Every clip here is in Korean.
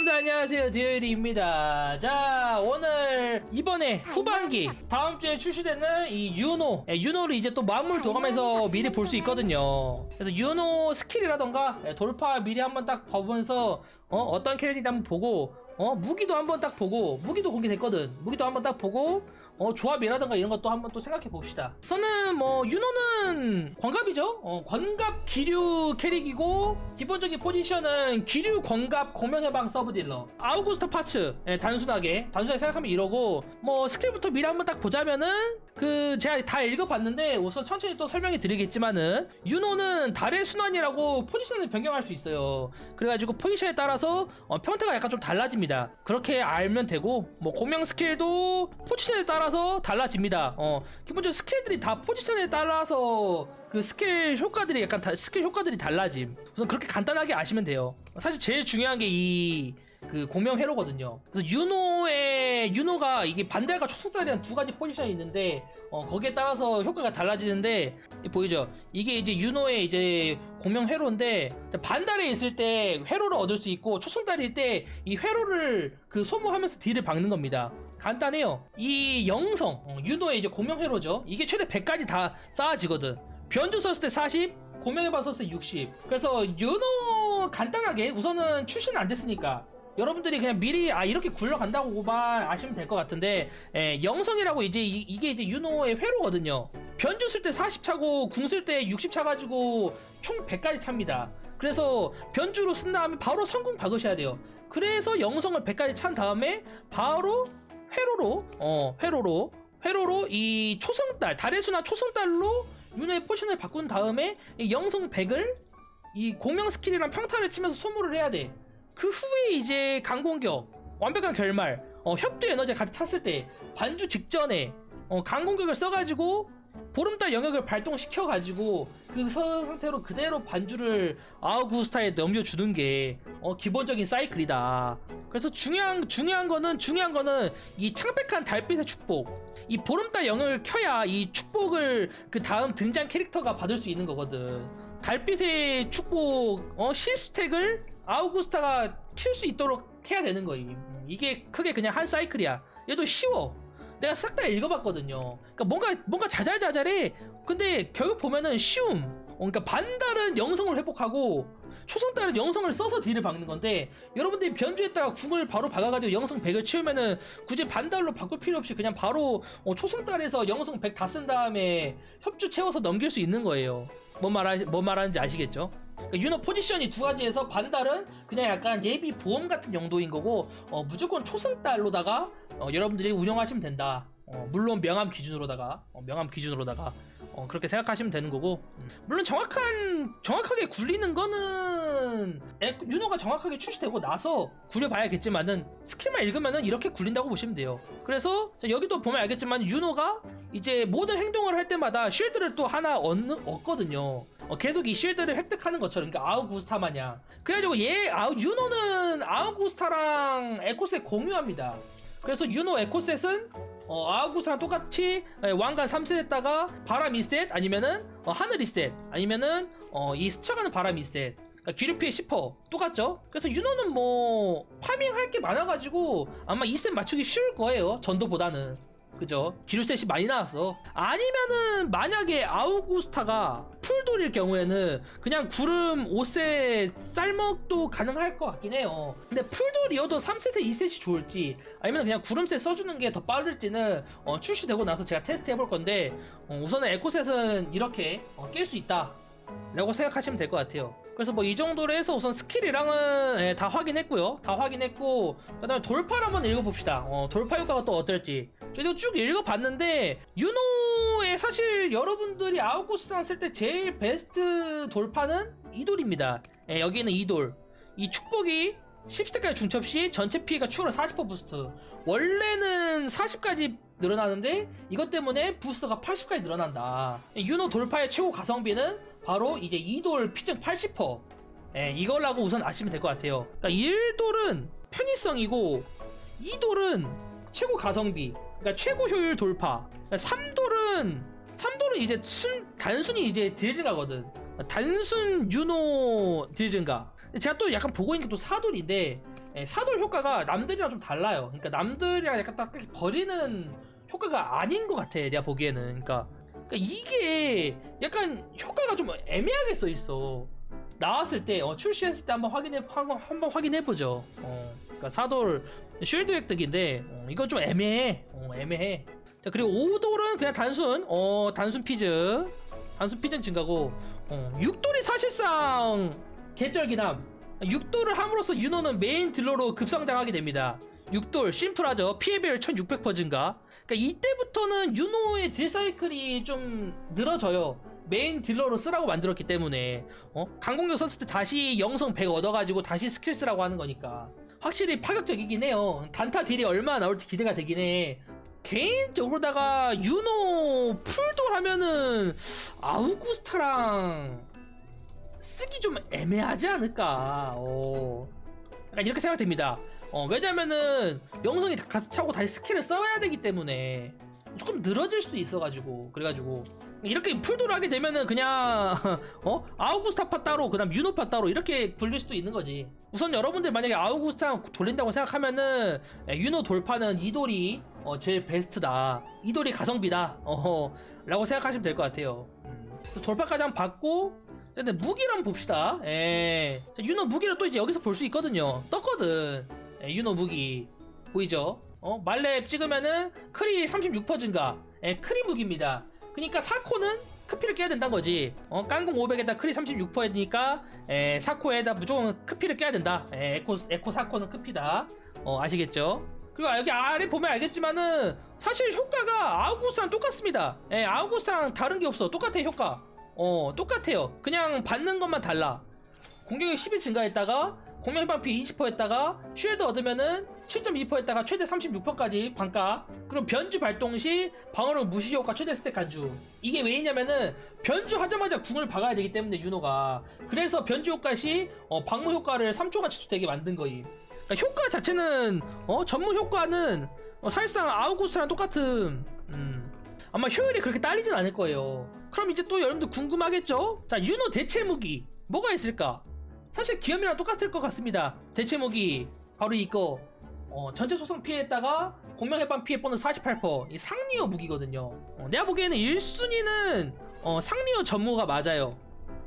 여러분들 안녕하세요. 디어일입니다. 자 오늘 이번에 후반기 다음 주에 출시되는 이 유노. 예, 유노를 이제 또 마음을 도가면서 미리 볼 수 있거든요. 그래서 유노 스킬이라던가 예, 돌파 미리 한번 딱 보면서 어, 어떤 캐릭터인지 한번 보고 어 무기도 한번 딱 보고 무기도 공개됐거든. 무기도 한번 딱 보고 어 조합이라던가 이런 것도 한번 또 생각해 봅시다. 저는 뭐 유노는 관갑이죠? 어 관갑 기류 캐릭이고 기본적인 포지션은 기류 관갑 공명해방 서브 딜러. 아우구스타 파츠. 예, 단순하게. 단순하게 생각하면 이러고 뭐 스킬부터 미리 한번 딱 보자면은 그 제가 다 읽어봤는데 우선 천천히 또 설명해 드리겠지만은 유노는 달의 순환이라고 포지션을 변경할 수 있어요. 그래가지고 포지션에 따라서 어, 평타가 약간 좀 달라집니다. 그렇게 알면 되고 뭐 공명 스킬도 포지션에 따라서 달라집니다. 어 기본적으로 스킬들이 다 포지션에 따라서 그 스킬 효과들이 약간 다, 스킬 효과들이 달라짐. 우선 그렇게 간단하게 아시면 돼요. 사실 제일 중요한 게이 그 공명 회로거든요. 그래서 유노의 유노가 이게 반달과 초속달이라는 두 가지 포지션이 있는데 어, 거기에 따라서 효과가 달라지는데 이 보이죠? 이게 이제 유노의 이제 공명 회로인데 반달에 있을 때 회로를 얻을 수 있고 초속달일 때 이 회로를 그 소모하면서 딜을 박는 겁니다. 간단해요. 이 영성 어, 유노의 이제 공명 회로죠. 이게 최대 100까지 다 쌓아지거든. 변주 썼을 때 40, 공명해 봤었을 때 60. 그래서 유노 간단하게 우선은 출시는 안 됐으니까 여러분들이 그냥 미리 아 이렇게 굴러간다고만 아시면 될 것 같은데 예, 영성이라고 이제 이, 게 이제 유노의 회로거든요. 변주 쓸 때 40 차고 궁 쓸 때 60 차 가지고 총 100까지 찹니다. 그래서 변주로 쓴 다음에 바로 성궁 박으셔야 돼요. 그래서 영성을 100까지 찬 다음에 바로 회로로 어 회로로 회로로 이 초승달 달의 수나 초승달로 윤의 포션을 바꾼 다음에 이 영성 100을 이 공명 스킬이랑 평타를 치면서 소모를 해야 돼. 그 후에 이제 강공격, 완벽한 결말, 어, 협도 에너지 같이 찼을 때 반주 직전에 어, 강공격을 써가지고 보름달 영역을 발동시켜가지고 그 서- 상태로 그대로 반주를 아우구스타에 넘겨주는 게 어, 기본적인 사이클이다. 그래서 중요한 중요한 거는 중요한 거는 이 창백한 달빛의 축복. 이 보름달 영역을 켜야 이 축복을 그 다음 등장 캐릭터가 받을 수 있는 거거든. 달빛의 축복 어 실스택을 아우구스타가 킬 수 있도록 해야 되는 거임. 이게 크게 그냥 한 사이클이야. 얘도 쉬워. 내가 싹 다 읽어봤거든요. 그러니까 뭔가 뭔가 자잘자잘해. 근데 결국 보면은 쉬움. 어, 그러니까 반달은 영성을 회복하고 초성달은 영성을 써서 딜을 박는 건데 여러분들이 변주했다가 궁을 바로 박아가지고 영성 100을 치우면은 굳이 반달로 바꿀 필요 없이 그냥 바로 어, 초성달에서 영성 100 다 쓴 다음에 협주 채워서 넘길 수 있는 거예요. 뭔 말하 뭔 말하는지 아시겠죠? 그러니까 유노 포지션이 두 가지에서 반달은 그냥 약간 예비 보험 같은 용도인 거고 어, 무조건 초승달로다가 어, 여러분들이 운영하시면 된다. 어, 물론 명암 기준으로다가 어, 명암 기준으로다가 어, 그렇게 생각하시면 되는 거고 음. 물론 정확한 정확하게 굴리는 거는 에, 유노가 정확하게 출시되고 나서 굴려봐야겠지만은 스킬만 읽으면은 이렇게 굴린다고 보시면 돼요. 그래서 자, 여기도 보면 알겠지만 유노가 이제 모든 행동을 할 때마다 쉴드를 또 하나 얻는, 얻거든요. 어, 계속 이 쉴드를 획득하는 것처럼 그러니까 아우구스타 마냥 그래가지고 얘 아우 유노는 아우구스타랑 에코셋 공유합니다. 그래서 유노 에코셋은 어, 아우구스랑 똑같이 예, 왕관 3셋에다가 바람 2셋 아니면은 어, 하늘 2셋 아니면은 어, 이 스쳐가는 바람 2셋 그러니까 기류 피해 10% 똑같죠? 그래서 유노는 뭐 파밍할 게 많아가지고 아마 2셋 맞추기 쉬울 거예요 전도보다는 그죠? 기류셋이 많이 나왔어. 아니면은 만약에 아우구스타가 풀돌일 경우에는 그냥 구름 5셋 쌀먹도 가능할 것 같긴 해요. 근데 풀돌이어도 3셋에 2셋이 좋을지 아니면 그냥 구름셋 써주는 게 더 빠를지는 어, 출시되고 나서 제가 테스트 해볼 건데 어, 우선은 에코셋은 이렇게 어, 낄수 있다. 라고 생각하시면 될 것 같아요. 그래서 뭐 이 정도로 해서 우선 스킬이랑은 예, 다 확인했고요. 다 확인했고 그 다음에 돌파를 한번 읽어봅시다. 어, 돌파 효과가 또 어떨지 저도 쭉 읽어봤는데 유노의 사실 여러분들이 아우구스랑 쓸 때 제일 베스트 돌파는 이돌입니다. 예, 여기는 이돌. 이 축복이 10스택까지 중첩 시 전체 피해가 추가로 40% 부스트. 원래는 40까지 늘어나는데 이것 때문에 부스트가 80까지 늘어난다. 유노 돌파의 최고 가성비는 바로 이제 2돌 피증 80% 예, 이걸라고 우선 아시면 될 것 같아요. 그러니까 1돌은 편의성이고 2돌은 최고 가성비 그러니까 최고 효율 돌파 3돌은 3돌은 이제 순 단순히 이제 딜 증가거든 단순 유노 딜 증가 근데 제가 또 약간 보고 있는 게 또 사돌인데 예, 사돌 효과가 남들이랑 좀 달라요. 그러니까 남들이랑 약간 딱 버리는 효과가 아닌 것 같아. 내가 보기에는. 그러니까, 그러니까 이게 약간 효과가 좀 애매하게 써 있어. 나왔을 때 어, 출시했을 때 한번 확인해 한번 확인해 보죠. 어, 그러니까 사돌 쉴드 획득인데 어, 이건 좀 애매해. 어, 애매해. 자, 그리고 오돌은 그냥 단순. 어 단순 피즈. 단순 피즈 증가고 어, 6돌이 사실상 개쩔기남. 6돌을 함으로써 윤호는 메인 딜러로 급성장하게 됩니다. 6돌 심플하죠. 피해배율 1600% 증가. 그러니까 이때부터는 윤호의 딜 사이클이 좀 늘어져요. 메인 딜러로 쓰라고 만들었기 때문에. 어? 강공격 썼을 때 다시 영성 100 얻어가지고 다시 스킬 쓰라고 하는 거니까 확실히 파격적이긴 해요. 단타 딜이 얼마나 나올지 기대가 되긴 해. 개인적으로다가 유노 풀돌 하면은 아우구스타랑 쓰기 좀 애매하지 않을까? 어. 약간 이렇게 생각됩니다. 어, 왜냐면은 영성이 다- 차고 다시 스킬을 써야 되기 때문에 조금 늘어질 수 있어가지고 그래가지고. 이렇게 풀돌 하게 되면은 그냥 어? 아우구스타파 따로 그다음 유노파 따로 이렇게 굴릴 수도 있는 거지. 우선 여러분들 만약에 아우구스타 돌린다고 생각하면은 예, 유노 돌파는 이돌이 어, 제일 베스트다. 이돌이 가성비다. 어, 라고 생각하시면 될 것 같아요. 음. 돌파까지 한번 받고 근데 무기를 한번 봅시다. 예. 자, 유노 무기를 또 이제 여기서 볼 수 있거든요. 떴거든. 예, 유노 무기. 보이죠 어, 말렙 찍으면은 크리 36% 증가 예, 크리 무기입니다 그러니까 사코는 크피를 깨야 된다는 거지. 어, 깡공 500에다 크리 36%니까 에, 사코에다 무조건 크피를 깨야 된다. 에, 에코 에코 사코는 크피다. 어, 아시겠죠? 그리고 여기 아래 보면 알겠지만은 사실 효과가 아우구스랑 똑같습니다. 에, 아우구스랑 다른 게 없어. 똑같아 효과. 어, 똑같아요. 그냥 받는 것만 달라. 공격력 10이 증가했다가 공격 방피 20% 했다가 쉴드 얻으면은 7.2% 했다가 최대 36%까지 반가. 그럼 변주 발동 시 방어력 무시 효과 최대 스택 간주. 이게 왜냐면은 변주 하자마자 궁을 박아야 되기 때문에 윤호가. 그래서 변주 효과 시 어, 방무 효과를 3초간 취소되게 만든 거임. 그러니까 효과 자체는 어, 전문 효과는 어, 사실상 아우구스랑 똑같은 음, 아마 효율이 그렇게 딸리진 않을 거예요. 그럼 이제 또 여러분들 궁금하겠죠? 자 윤호 대체 무기. 뭐가 있을까? 사실 기염이랑 똑같을 것 같습니다. 대체목이 바로 이거 어, 전체 소성 피해에다가 공명 해방 피해 보는 48%이 상리어 무기거든요. 어, 내가 보기에는 1순위는 어, 상리어 전무가 맞아요.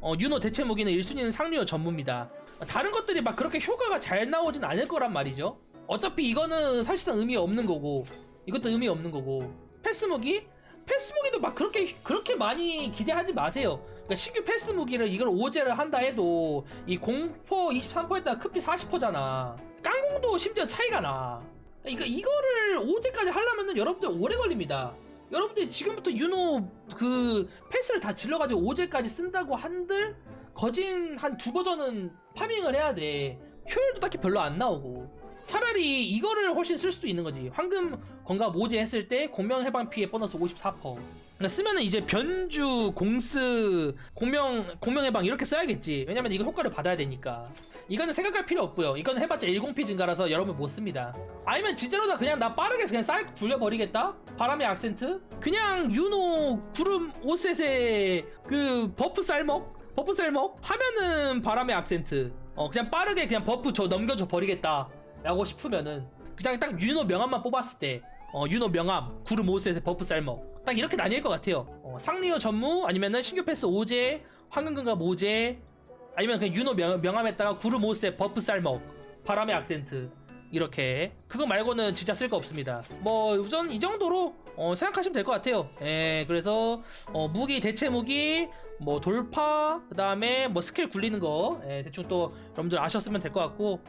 어, 유노 대체 무기는 1순위는 상리어 전무입니다. 다른 것들이 막 그렇게 효과가 잘 나오진 않을 거란 말이죠. 어차피 이거는 사실상 의미 없는 거고 이것도 의미 없는 거고 패스 무기? 패스 무기도 막 그렇게 그렇게 많이 기대하지 마세요. 그러니까 신규 패스 무기를 이걸 오제를 한다 해도 이 공포 23%에다가 크피 40%잖아. 깡공도 심지어 차이가 나. 그러니까 이거를 오제까지 하려면은 여러분들 오래 걸립니다. 여러분들 지금부터 유노 그 패스를 다 질러가지고 오제까지 쓴다고 한들 거진 한 두 버전은 파밍을 해야 돼. 효율도 딱히 별로 안 나오고. 차라리 이거를 훨씬 쓸 수도 있는 거지. 황금 건강 모제 했을 때 공명 해방 피해 보너스 54%. 그러니까 쓰면은 이제 변주, 공스, 공명, 공명 해방 이렇게 써야겠지. 왜냐면 이거 효과를 받아야 되니까. 이거는 생각할 필요 없고요. 이거는 해봤자 10피 증가라서 여러분 못 씁니다. 아니면 진짜로 다 그냥 나 빠르게 그냥 쌀 굴려버리겠다? 바람의 악센트? 그냥 유노 구름 오셋의 그 버프 쌀먹? 버프 쌀먹? 하면은 바람의 악센트. 어, 그냥 빠르게 그냥 버프 저 넘겨줘 버리겠다. 라고 싶으면은 그냥 딱 유노 명함만 뽑았을 때 어, 유노 명함 구름 오셋의 버프 쌀먹. 딱 이렇게 나뉠 것 같아요. 어, 상리어 전무 아니면은 신규 패스 오제 황금근가 모제 아니면 그냥 유노 명, 명함에다가 구름 오셋 버프 쌀먹 바람의 악센트 이렇게. 그거 말고는 진짜 쓸 거 없습니다. 뭐 우선 이 정도로 어, 생각하시면 될 것 같아요. 예 그래서 어, 무기 대체 무기 뭐 돌파 그 다음에 뭐 스킬 굴리는 거. 예, 대충 또 여러분들 아셨으면 될 것 같고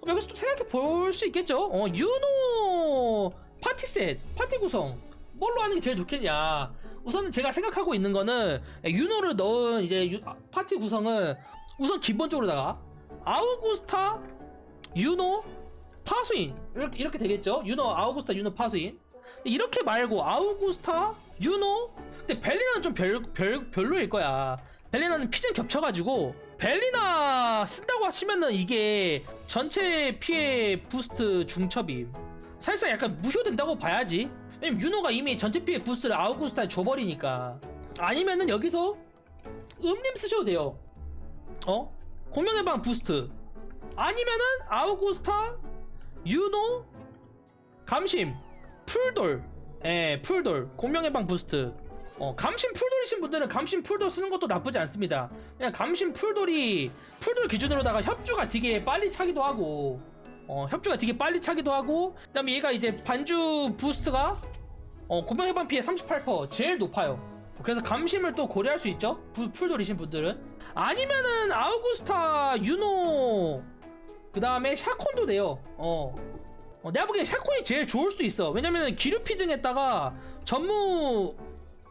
그럼 여기서 또 생각해 볼 수 있겠죠? 어, 유노 파티 셋 파티 구성. 뭘로 하는 게 제일 좋겠냐? 우선 제가 생각하고 있는 거는 유노를 넣은 이제 유- 아, 파티 구성은 우선 기본적으로다가 아우구스타 유노 파수인. 이렇게, 이렇게 되겠죠? 유노 아우구스타 유노 파수인. 이렇게 말고 아우구스타 유노 근데 벨리나는 좀 별, 별, 별로일 거야. 벨리나는 피전 겹쳐가지고 벨리나 쓴다고 하시면은 이게 전체 피해 부스트 중첩임 사실상 약간 무효된다고 봐야지. 왜냐면 유노가 이미 전체 피해 부스트를 아우구스타에 줘버리니까. 아니면은 여기서 음림 쓰셔도 돼요. 어? 공명의 방 부스트. 아니면은 아우구스타 유노 감심 풀돌. 예 풀돌. 공명의 방 부스트 어, 감심 풀돌이신 분들은 감심 풀돌 쓰는 것도 나쁘지 않습니다. 그냥 감심 풀돌이 풀돌 기준으로다가 협주가 되게 빨리 차기도 하고 어, 협주가 되게 빨리 차기도 하고 그 다음에 얘가 이제 반주 부스트가 어, 공명 해방 피해 38% 제일 높아요. 그래서 감심을 또 고려할 수 있죠? 부- 풀돌이신 분들은. 아니면은 아우구스타 유노 그 다음에 샤콘도 돼요. 어. 어, 내가 보기엔 샤콘이 제일 좋을 수도 있어. 왜냐면은 기류 피증에다가 전무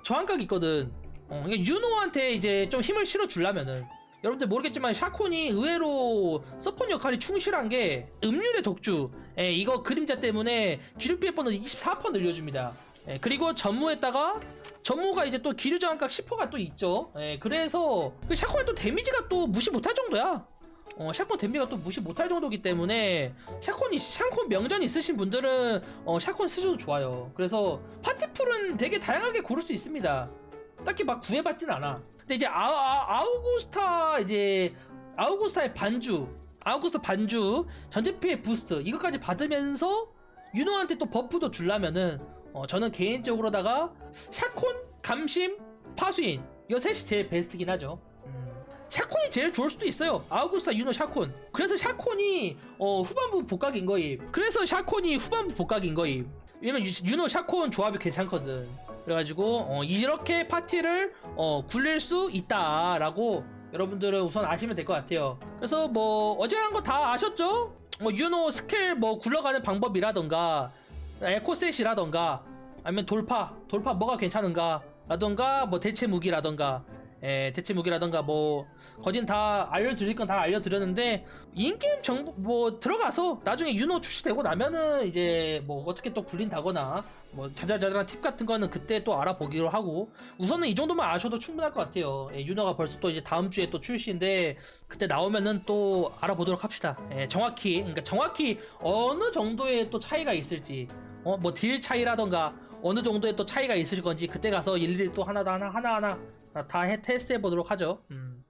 저항각이 있거든. 어, 이게 유노한테 이제 좀 힘을 실어 주려면은. 여러분들 모르겠지만 샤콘이 의외로 서폿 역할이 충실한 게 음률의 독주. 예, 이거 그림자 때문에 기류피의 번호 24% 늘려줍니다. 예, 그리고 전무에다가 전무가 이제 또 기류 저항각 10%가 또 있죠. 예, 그래서 그 샤콘이 또 데미지가 또 무시 못할 정도야. 어, 샤콘 데미가 또 무시 못할 정도기 때문에 샤콘이 샤콘 명전 있으신 분들은 어, 샤콘 쓰셔도 좋아요. 그래서 파티풀은 되게 다양하게 고를 수 있습니다. 딱히 막 구애받진 않아. 근데 이제 아, 아, 아우구스타 이제 아우구스타의 반주, 아우구스타 반주 전체 피해 부스트 이것까지 받으면서 유노한테 또 버프도 주려면은 어, 저는 개인적으로다가 샤콘, 감심, 파수인 이 셋이 제일 베스트긴 하죠. 음. 샤콘이 제일 좋을 수도 있어요. 아우구스타 유노 샤콘. 그래서 샤콘이 어, 후반부 복각인 거임. 그래서 샤콘이 후반부 복각인 거임. 왜냐면 유- 유노 샤콘 조합이 괜찮거든. 그래가지고 어, 이렇게 파티를 어, 굴릴 수 있다라고 여러분들은 우선 아시면 될 것 같아요. 그래서 뭐 어제 한 거 다 아셨죠? 뭐 유노 스킬 뭐 굴러가는 방법이라던가 에코셋이라던가 아니면 돌파 돌파 뭐가 괜찮은가 라던가 뭐 대체 무기라던가 예, 대체 무기라던가 뭐 거진 다 알려드릴 건 다 알려드렸는데 인게임 정보 뭐 들어가서 나중에 유노 출시되고 나면은 이제 뭐 어떻게 또 굴린다거나 뭐 자잘자잘한 팁 같은 거는 그때 또 알아보기로 하고 우선은 이 정도만 아셔도 충분할 것 같아요. 예, 유노가 벌써 또 이제 다음 주에 또 출시인데 그때 나오면은 또 알아보도록 합시다. 예, 정확히 그러니까 정확히 어느 정도의 또 차이가 있을지 어 뭐 딜 차이라던가 어느 정도의 또 차이가 있을 건지 그때 가서 일일이 또 하나 하나 하나 하나 다 해, 테스트 해 보도록 하죠. 음.